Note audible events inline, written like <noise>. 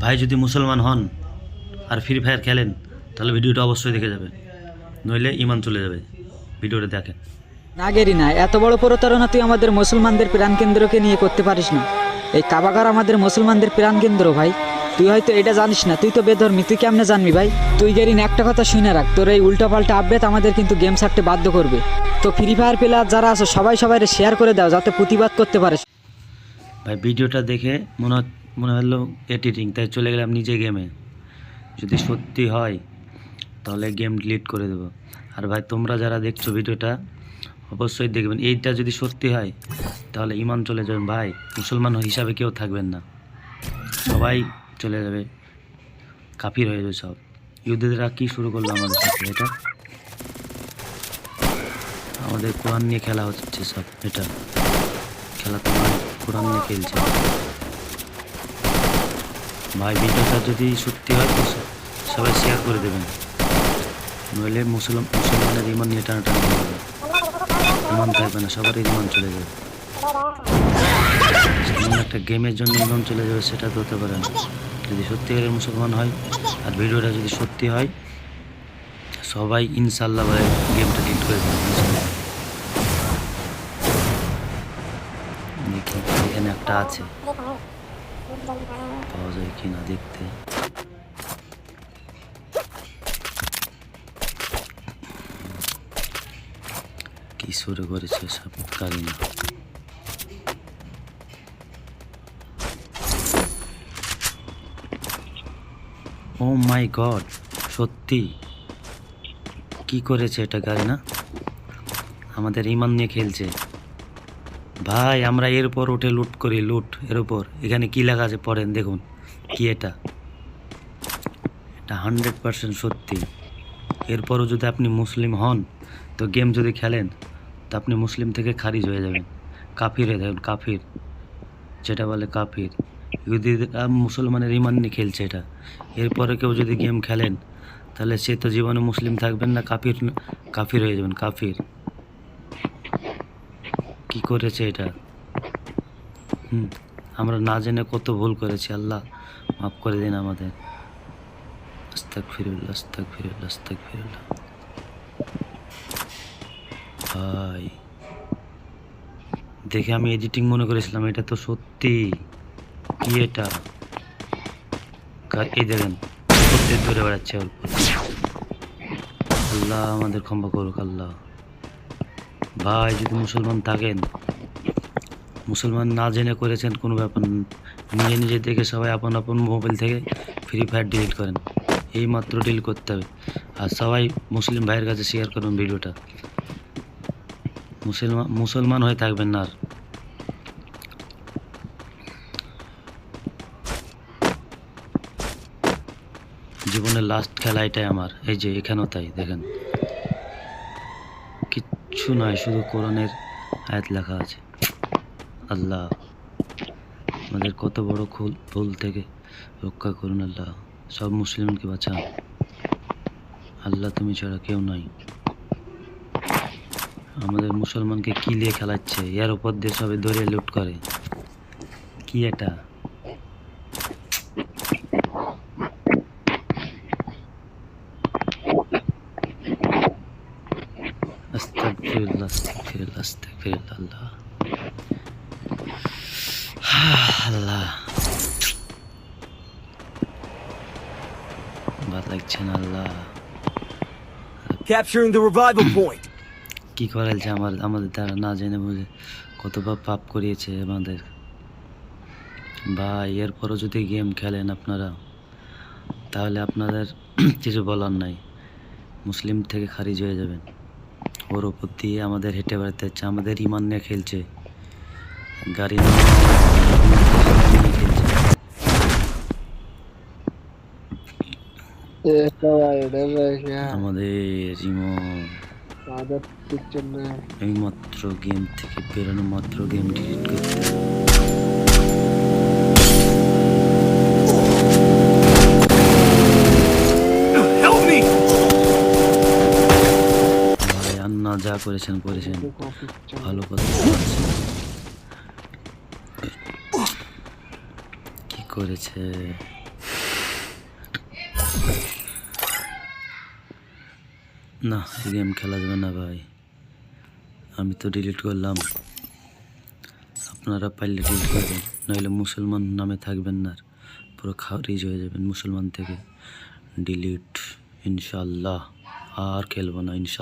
ভাই যদি মুসলমান হন আর ফ্রি ফায়ার খেলেন তাহলে ভিডিওটা অবশ্যই দেখে যাবেন নইলে ইমান চলে যাবে। ভিডিওটা দেখেন। না গেরি না এত বড় প্রতারণা তুই আমাদের মুসলমানদের প্রাণকেন্দ্রকে নিয়ে করতে পারিস না। এই কাবাগার আমাদের মুসলমানদের প্রাণকেন্দ্র ভাই। তুই হয়তো এটা জানিস না তুই তো বেধর্মী তুই কেমনে জানবি ভাই? তুই গেরিন একটা কথা শুনে রাখ তোর এই উল্টাপাল্টা আপডেট আমাদের কিন্তু গেম ছাড়তে বাধ্য করবে। তো ফ্রি ফায়ার প্লেয়ার যারা আছে সবাই সবাই শেয়ার করে দাও যাতে প্রতিবাদ করতে পারে। ভাই ভিডিওটা দেখে মনে হয়- মনে হলো এডিটিং তাই চলে গেলাম নিজে গেমে যদি সত্যি হয়, তাহলে গেম ডিলিট করে দেবো। আর ভাই, তোমরা যারা দেখছ ভিডিওটা, অবশ্যই দেখবেন। এইটা যদি সত্যি হয়, তাহলে ইমান চলে যাবেন ভাই, মুসলমান হিসাবে কেউ থাকবেন না। সবাই চলে যাবে। কাফির হয়ে যাবে সব। ইহুদিরা কি শুরু করল আমাদের সাথে, এটা? আমাদের কোরআন নিয়ে খেলা হচ্ছে সব, এটা। খেলা তোমার কোরআন নিয়ে খেলছে। ভাই, ভিডিওটা যদি সত্যি হয়, তো সবাই শেয়ার করে দেবেন। নইলে মুসলমান মুসলমানের ইমান নিয়ে টানাটানি করবে ইমান থাকবে না, সবার ইমান চলে যাবে। এমন একটা গেমের জন্য ইমান চলে যাবে, সেটা তো হতে পারে না। যদি সত্যিকারের মুসলমান হয়, আর ভিডিওটা যদি সত্যি হয়, সবাই ইনশাল্লাহ ভাই গেমটা ডিট করে দেবে এখানে একটা আছে। পাওয়া যায় কিনা দেখতে। কি শুরু করেছে সব কারিনা ও মাই গড, সত্যি? কি করেছে এটা গাড়ি না? আমাদের ইমান নিয়ে খেলছে। ভাই, আমরা এর উপর উঠে লুট করি, লুট, এর উপর। এখানে কি লেখা আছে পড়েন, দেখুন। কি এটা? এটা হান্ড্রেড পার্সেন্ট সত্যি। এরপরও যদি আপনি মুসলিম হন, তো গেম যদি খেলেন, তো আপনি মুসলিম থেকে খারিজ হয়ে যাবেন। কাফির হয়ে যাবেন, কাফির। যেটা বলে কাফির। ইহুদিরা মুসলমানের ইমান নিয়ে খেলছে এটা। এরপরে কেউ যদি গেম খেলেন, তাহলে সে তো জীবনে মুসলিম থাকবেন না, কাফির কাফির হয়ে যাবেন, কাফির। কি করেছে এটা? হুম, আমরা না জেনে কত ভুল করেছি, আল্লাহ মাফ করে দিন আমাদের। আস্তাক ফিরুল্লাহ আস্তাক ফিরুল্লাহ আস্তাক ফিরুল্লাহ ভাই, দেখে আমি এডিটিং মনে করেছিলাম, এটা তো সত্যি। কি এটা? এই দেখেন, প্রত্যেক ধরে বেড়াচ্ছে আল্লাহ আমাদের ক্ষমা করুক, আল্লাহ। ভাই, যদি মুসলমান থাকেন, মুসলমান না জেনে করেছেন কোনো ব্যাপার। নিজে নিজে দেখে সবাই আপন আপন মোবাইল থেকে ফ্রি ফায়ার ডিলিট করেন। এই মাত্র ডিল করতে হবে। আর সবাই মুসলিম ভাইয়ের কাছে শেয়ার করুন ভিডিওটা। মুসলমান মুসলমান হয়ে থাকবেন না আর। জীবনের লাস্ট খেলা এটাই আমার। এই যে, এখানেও তাই, দেখেন। কিচ্ছু নয় শুধু কোরআনের আয়াত লেখা আছে। আল্লাহ, আমাদের কত বড় খুল, ভুল থেকে রক্ষা করুন আল্লাহ, সব মুসলিমকে বাঁচান। আল্লাহ তুমি ছাড়া কেউ নাই। আমাদের মুসলমানকে কি নিয়ে খেলাচ্ছে? এর উপর দিয়ে সবাই ধরে লুট করে। কি এটা? আস্তাগফিরুল্লাহ আস্তাগফিরুল্লাহ আস্তাগফিরুল্লাহ আল্লাহ আল্লাহ ভালো লাগছে না আল্লাহ Capturing the revival <coughs> point. কি করাইছে আমার আমাদের দ্বারা না জেনে বুঝে কত বা পাপ করিয়েছে আমাদের। ভাই এরপরও যদি গেম খেলেন আপনারা তাহলে আপনাদের <coughs> কিছু বলার নাই। মুসলিম থেকে খারিজ হয়ে যাবেন। ওর উপর দিয়ে আমাদের হেঁটে বেড়াতে হচ্ছে আমাদের ইমান নিয়ে খেলছে। গাড়ি আমাদের এইমাত্র এই মাত্র গেম থেকে বেরোনো মাত্র গেম ডিলিট করতে আন্না যা করেছেন করেছেন। ভালো কথা। কি করেছে? না গেম খেলা যাবে না ভাই। আমি তো ডিলিট করলাম। আপনারা পারলে ডিলিট করবেন নইলে মুসলমান নামে থাকবেন না আর। পুরো খারিজ হয়ে যাবেন মুসলমান থেকে। ডিলিট ইনশাল্লাহ আর খেলব না ইনশাল্লাহ